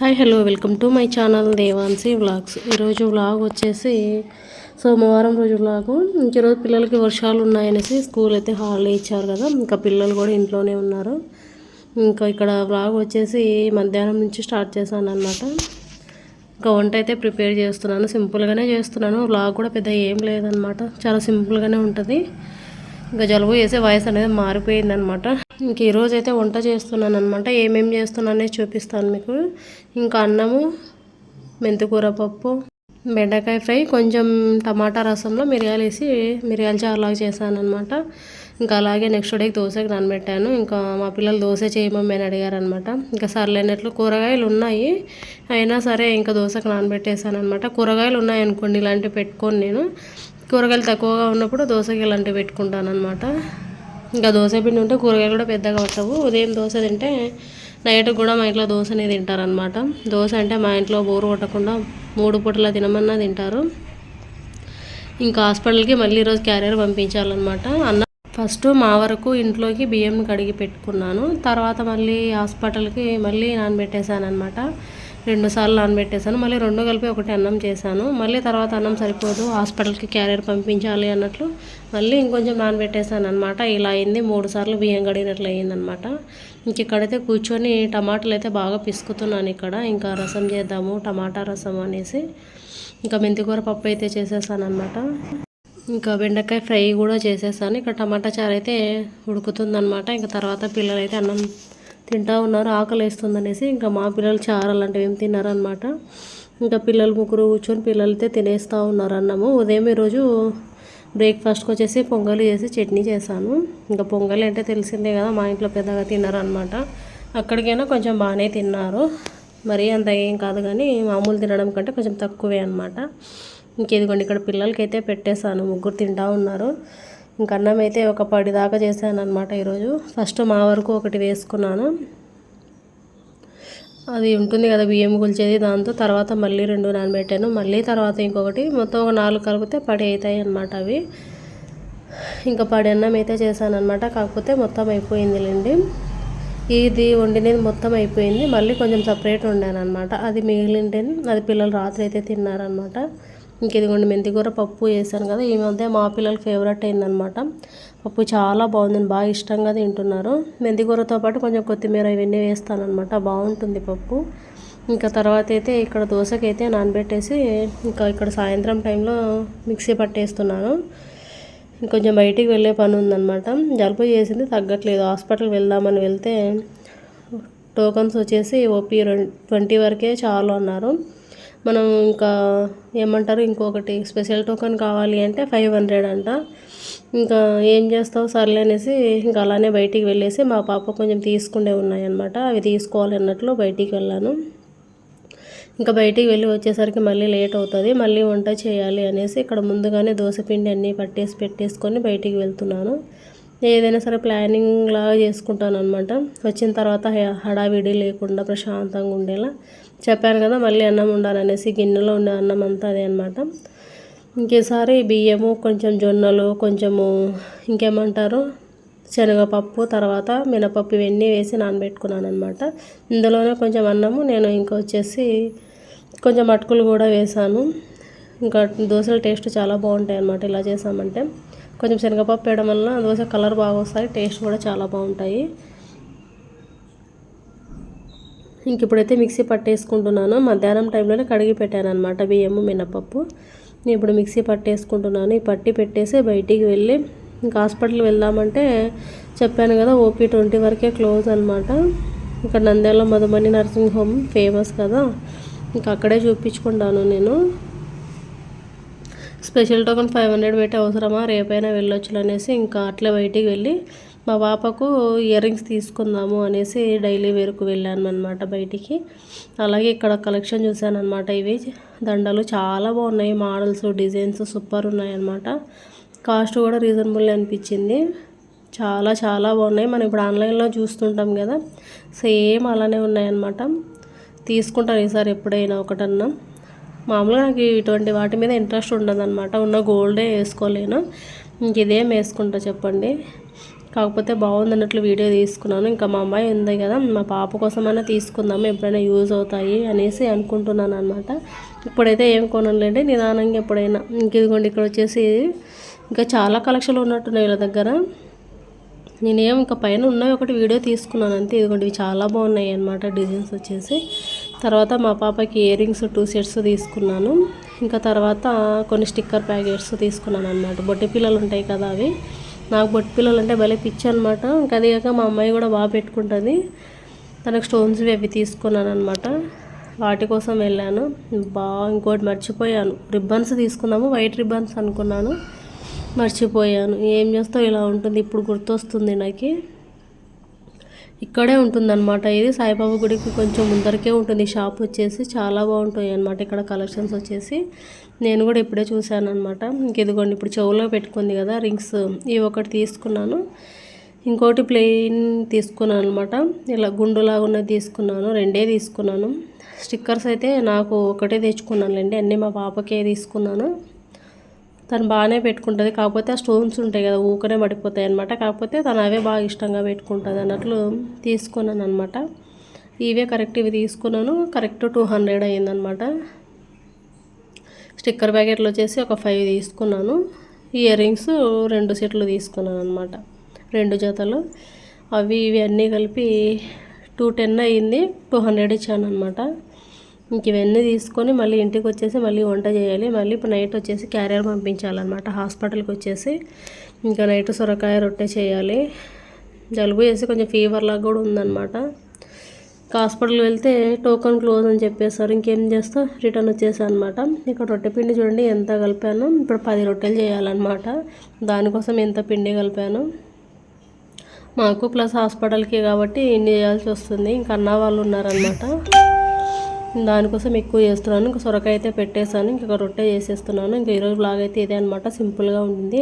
Hi hello welcome to my channel Devanshi vlogs. ఈరోజు vlog వచ్చేసి సోమవారం రోజు వ్లాగు. ఈరోజు పిల్లలకి వర్షాలు ఉన్నాయనేసి స్కూల్ అయితే హాలిడే ఇచ్చారు కదా. ఇంకా పిల్లలు కూడా ఇంట్లోనే ఉన్నారు. ఇంకా ఇక్కడ వ్లాగ్ వచ్చేసి మధ్యాహ్నం నుంచి స్టార్ట్ చేశాను అనమాట ఇంకా వంట అయితే ప్రిపేర్ చేస్తున్నాను. సింపుల్గానే చేస్తున్నాను. వ్లాగ్ కూడా పెద్ద ఏం లేదనమాట చాలా సింపుల్గానే ఉంటుంది. ఇంకా జలుబు చేసే వయసు అనేది మారిపోయింది అనమాట ఇంక ఈరోజు అయితే వంట చేస్తున్నాను అనమాట ఏమేమి చేస్తున్నానే చూపిస్తాను మీకు. ఇంకా అన్నము మెంతికూర పప్పు బెండకాయ ఫ్రై కొంచెం టమాటా రసంలో మిరియాలు వేసి మిరియాల చారులాగా చేశాను అనమాట ఇంకా అలాగే నెక్స్ట్ డేకి దోశకి నానబెట్టాను. ఇంకా మా పిల్లలు దోశ చేయమని అడిగారనమాట అడిగారు అనమాట ఇంకా సర్లేనట్లు కూరగాయలు ఉన్నాయి. అయినా సరే ఇంకా దోశకి నానబెట్టేశాను అనమాట కూరగాయలు ఉన్నాయి అనుకోండి ఇలాంటివి పెట్టుకొని నేను. కూరగాయలు తక్కువగా ఉన్నప్పుడు దోశకి ఇలాంటివి పెట్టుకుంటాను అనమాట ఇంకా దోశ పిండి ఉంటే కూరగాయలు కూడా పెద్దగా పట్టవు. ఉదయం దోశ తింటే నైట్ కూడా మా ఇంట్లో దోశనే తింటారనమాట దోశ అంటే మా ఇంట్లో బోరు కొట్టకుండా మూడు పూటలా తినమన్నా తింటారు. ఇంకా హాస్పిటల్కి మళ్ళీ ఈరోజు క్యారియర్ పంపించాలన్నమాట. అన్న ఫస్ట్ మా వరకు ఇంట్లోకి బియ్యం కడిగి పెట్టుకున్నాను. తర్వాత మళ్ళీ హాస్పిటల్కి మళ్ళీ నానబెట్టేశాను అనమాట రెండు సార్లు నానబెట్టేశాను. మళ్ళీ రెండు కలిపి ఒకటి అన్నం చేశాను. మళ్ళీ తర్వాత అన్నం సరిపోదు. హాస్పిటల్కి క్యారియర్ పంపించాలి అన్నట్లు మళ్ళీ ఇంకొంచెం నానబెట్టేశాను అనమాట ఇలా అయింది. మూడు సార్లు బియ్యం కడిగినట్లు అయ్యిందనమాట ఇంక ఇక్కడైతే కూర్చొని టమాటాలు అయితే బాగా పిసుకుతున్నాను ఇక్కడ. ఇంకా రసం చేద్దాము టమాటా రసం అనేసి. ఇంకా మెంతికూర పప్పు అయితే చేసేసాను అనమాట ఇంకా బెండకాయ ఫ్రై కూడా చేసేసాను. ఇక్కడ టమాటా చారు అయితే ఉడుకుతుందనమాట ఇంకా తర్వాత పిల్లలైతే అన్నం తింటా ఉన్నారు ఆకలి వేస్తుందనేసి ఇంకా మా పిల్లలు చారు అలాంటివి ఏం తిన్నారనమాట ఇంకా పిల్లలు ముగ్గురు కూర్చొని పిల్లలైతే తినేస్తూ ఉన్నారు అన్నము. ఉదయం ఈరోజు బ్రేక్ఫాస్ట్కి వచ్చేసి పొంగలి చేసి చట్నీ చేశాను. ఇంకా పొంగలి అంటే తెలిసిందే కదా మా ఇంట్లో పెద్దగా తిన్నారనమాట అక్కడికైనా కొంచెం బాగానే తిన్నారు. మరి అంత ఏం కాదు కానీ మామూలు తినడం కంటే కొంచెం తక్కువే అనమాట ఇంకేదిగోండి ఇక్కడ పిల్లలకైతే పెట్టేశాను ముగ్గురు తింటా ఉన్నారు. ఇంక అన్నం అయితే ఒక పడి దాకా చేశాను అనమాట ఈరోజు. ఫస్ట్ మా వరకు ఒకటి వేసుకున్నాను. అది ఉంటుంది కదా బియ్యం గుల్చేది దాంతో తర్వాత మళ్ళీ రెండు నానబెట్టాను. మళ్ళీ తర్వాత ఇంకొకటి మొత్తం ఒక నాలుగు కలిపితే పడి అవుతాయి అనమాట అవి. ఇంకా పడి అన్నం అయితే చేశాను అనమాట కాకపోతే మొత్తం అయిపోయిందిలేండి. ఇది వండినది మొత్తం అయిపోయింది. మళ్ళీ కొంచెం సపరేట్ వండాను అనమాట అది మిగిలింటే అది పిల్లలు రాత్రి అయితే తిన్నారనమాట ఇంక ఇదిగోండి మెంతికూర పప్పు వేసాను కదా ఈ మధ్య మా పిల్లలకి ఫేవరెట్ అయిందనమాట. పప్పు చాలా బాగుంది బాగా ఇష్టంగా తింటున్నారు. మెంతికూరతో పాటు కొంచెం కొత్తిమీర ఇవన్నీ వేస్తానమాట బాగుంటుంది పప్పు. ఇంకా తర్వాత అయితే ఇక్కడ దోశకి అయితే నానబెట్టేసి ఇంకా ఇక్కడ సాయంత్రం టైంలో మిక్సీ పట్టేస్తున్నాను. ఇంకొంచెం బయటికి వెళ్ళే పని ఉందన్నమాట జలుబు చేసింది తగ్గట్లేదు. హాస్పిటల్కి వెళ్దామని వెళ్తే టోకన్స్ వచ్చేసి ఓపీ ట్వంటీ వరకే చాలు అన్నారు. మనం ఇంకా ఏమంటారు ఇంకొకటి స్పెషల్ టోకెన్ కావాలి అంటే ఫైవ్ హండ్రెడ్ అంట. ఇంకా ఏం చేస్తావు సర్లే అనేసి ఇంకా అలానే బయటికి వెళ్ళేసి మా పాప కొంచెం తీసుకుండే ఉన్నాయన్నమాట. అవి తీసుకోవాలి అన్నట్లు బయటికి వెళ్ళాను. ఇంకా బయటికి వెళ్ళి వచ్చేసరికి మళ్ళీ లేట్ అవుతుంది మళ్ళీ వంట చేయాలి అనేసి ఇక్కడ ముందుగానే పిండి అన్నీ పట్టేసి పెట్టేసుకొని బయటికి వెళ్తున్నాను. ఏదైనా సరే ప్లానింగ్ లాగా చేసుకుంటాను అనమాట వచ్చిన తర్వాత హడావిడి లేకుండా ప్రశాంతంగా ఉండేలా చెప్పాను కదా మళ్ళీ అన్నం ఉండాలనేసి గిన్నెలో ఉండే అన్నం అంతా అదే అనమాట ఇంకేసారి బియ్యము కొంచెం జొన్నలు కొంచెము ఇంకేమంటారు శనగపప్పు తర్వాత మినపప్పు ఇవన్నీ వేసి నానబెట్టుకున్నాను అనమాట ఇందులోనే కొంచెం అన్నము నేను ఇంకా వచ్చేసి కొంచెం అటుకులు కూడా వేసాను. ఇంకా దోశల టేస్ట్ చాలా బాగుంటాయి అన్నమాట ఇలా చేసామంటే. కొంచెం శనగపప్పు వేయడం వల్ల దోశ కలర్ బాగా వస్తాయి టేస్ట్ కూడా చాలా బాగుంటాయి. ఇంక ఇప్పుడైతే మిక్సీ పట్టేసుకుంటున్నాను. మధ్యాహ్నం టైంలోనే కడిగి పెట్టాను అనమాట బియ్యము మినపప్పు. నేను ఇప్పుడు మిక్సీ పట్టేసుకుంటున్నాను. ఈ పట్టి పెట్టేసి బయటికి వెళ్ళి ఇంకా హాస్పిటల్ వెళ్దామంటే చెప్పాను కదా ఓపీ ట్వంటీ వరకే క్లోజ్ అనమాట ఇక్కడ Nandyal Madhumani nursing home famous కదా ఇంకా అక్కడే చూపించుకుంటాను నేను. స్పెషల్ టోకెన్ ఫైవ్ హండ్రెడ్ పెట్టి అవసరమా రేపైనా వెళ్ళొచ్చు అనేసి ఇంకా అట్లే బయటికి వెళ్ళి మా పాపకు ఇయర్ రింగ్స్ తీసుకుందాము అనేసి డైలీ వేరుకు వెళ్ళాను అనమాట బయటికి. అలాగే ఇక్కడ కలెక్షన్ చూశాను అనమాట ఇవి. దండలు చాలా బాగున్నాయి మోడల్స్ డిజైన్స్ సూపర్ ఉన్నాయి అనమాట కాస్ట్ కూడా రీజనబుల్ అనిపించింది. చాలా చాలా బాగున్నాయి. మనం ఇప్పుడు ఆన్లైన్లో చూస్తుంటాం కదా సేమ్ అలానే ఉన్నాయన్నమాట. తీసుకుంటాను ఈసారి ఎప్పుడైనా ఒకటన్నా. మామూలుగా నాకు ఇటువంటి వాటి మీద ఇంట్రెస్ట్ ఉండదు అనమాట ఉన్న గోల్డే వేసుకోలేను. ఇంక ఇదేం వేసుకుంటా చెప్పండి. కాకపోతే బాగుంది అన్నట్లు వీడియో తీసుకున్నాను. ఇంకా మా అమ్మాయి ఉంది కదా మా పాప కోసమైనా తీసుకుందాము ఎప్పుడైనా యూజ్ అవుతాయి అనేసి అనుకుంటున్నాను అనమాట ఇప్పుడైతే ఏం కొనలేండి నిదానంగా ఎప్పుడైనా. ఇంక ఇదిగోండి ఇక్కడ వచ్చేసి ఇంకా చాలా కలెక్షన్లు ఉన్నట్టున్నాయి వీళ్ళ దగ్గర. నేనేం ఇంకా పైన ఉన్నవి ఒకటి వీడియో తీసుకున్నాను అంతే. ఇదిగోండి ఇవి చాలా బాగున్నాయి అనమాట డిజైన్స్ వచ్చేసి. తర్వాత మా పాపకి ఇయర్ రింగ్స్ టూ సెట్స్ తీసుకున్నాను. ఇంకా తర్వాత కొన్ని స్టిక్కర్ ప్యాకెట్స్ తీసుకున్నాను అనమాట బొట్టి పిల్లలు ఉంటాయి కదా అవి. నాకు బొట్టి పిల్లలు అంటే భలే పిచ్చి అనమాట ఇంకా అది కాక మా అమ్మాయి కూడా బాగా పెట్టుకుంటుంది. తనకు స్టోన్స్ అవి తీసుకున్నాను అనమాట వాటి కోసం వెళ్ళాను. బాగా ఇంకోటి మర్చిపోయాను. రిబ్బన్స్ తీసుకుందాము వైట్ రిబ్బన్స్ అనుకున్నాను. మర్చిపోయాను. ఏం చేస్తావు? ఇలా ఉంటుంది. ఇప్పుడు గుర్తొస్తుంది నాకు. ఇక్కడే ఉంటుందన్నమాట. ఇది సాయిబాబా గుడికి కొంచెం ముందరకే ఉంటుంది. షాప్ వచ్చేసి చాలా బాగుంటాయి అనమాట ఇక్కడ కలెక్షన్స్ వచ్చేసి నేను కూడా ఇప్పుడే చూశాను అనమాట ఇంకెదిగోండి ఇప్పుడు చెవులో పెట్టుకుంది కదా రింగ్స్. ఇవి ఒకటి తీసుకున్నాను. ఇంకోటి ప్లెయిన్ తీసుకున్నాను అనమాట ఇలా గుండులాగా ఉన్నది తీసుకున్నాను. రెండే తీసుకున్నాను. స్టిక్కర్స్ అయితే నాకు ఒకటే తెచ్చుకున్నానులేండి. అన్నీ మా పాపకే తీసుకున్నాను. తను బాగానే పెట్టుకుంటుంది. కాకపోతే ఆ స్టోన్స్ ఉంటాయి కదా ఊకనే పడిపోతాయి అనమాట కాకపోతే తను అవే బాగా ఇష్టంగా పెట్టుకుంటుంది అన్నట్లు తీసుకున్నాను అనమాట ఇవే కరెక్ట్ ఇవి తీసుకున్నాను. కరెక్ట్ టూ హండ్రెడ్ అయ్యిందనమాట స్టిక్కర్ ప్యాకెట్లు వచ్చేసి ఒక ఫైవ్ తీసుకున్నాను. ఇయర్ రింగ్స్ రెండు సెట్లు తీసుకున్నాను అనమాట రెండు జతలు. అవి ఇవి అన్నీ కలిపి టూ టెన్ అయ్యింది. టూ హండ్రెడ్ ఇచ్చాను అనమాట ఇంక ఇవన్నీ తీసుకొని మళ్ళీ ఇంటికి వచ్చేసి మళ్ళీ వంట చేయాలి. మళ్ళీ ఇప్పుడు నైట్ వచ్చేసి క్యారియర్ పంపించాలన్నమాట. హాస్పిటల్కి వచ్చేసి ఇంకా నైట్ సొరకాయ రొట్టె చేయాలి. జలుబు చేసి కొంచెం ఫీవర్ లాగా కూడా ఉందన్నమాట. హాస్పిటల్కి వెళ్తే టోకన్ క్లోజ్ అని చెప్పేశారు. ఇంకేం చేస్తా? రిటర్న్ వచ్చేసా అనమాట ఇక్కడ రొట్టె పిండి చూడండి ఎంత కలిపాను. ఇప్పుడు పది రొట్టెలు చేయాలన్నమాట. దానికోసం ఎంత పిండి కలిపాను? మాకు ప్లస్ హాస్పిటల్కి కాబట్టి ఇన్ని చేయాల్సి వస్తుంది. ఇంకా అన్న వాళ్ళు ఉన్నారనమాట దానికోసం ఎక్కువ చేస్తున్నాను. ఇంకా సొరకాయ అయితే పెట్టేశాను. ఇంకా రొట్టె చేసేస్తున్నాను. ఇంకా ఈరోజు బ్లాగ్ అయితే ఇదే అనమాట సింపుల్గా ఉంటుంది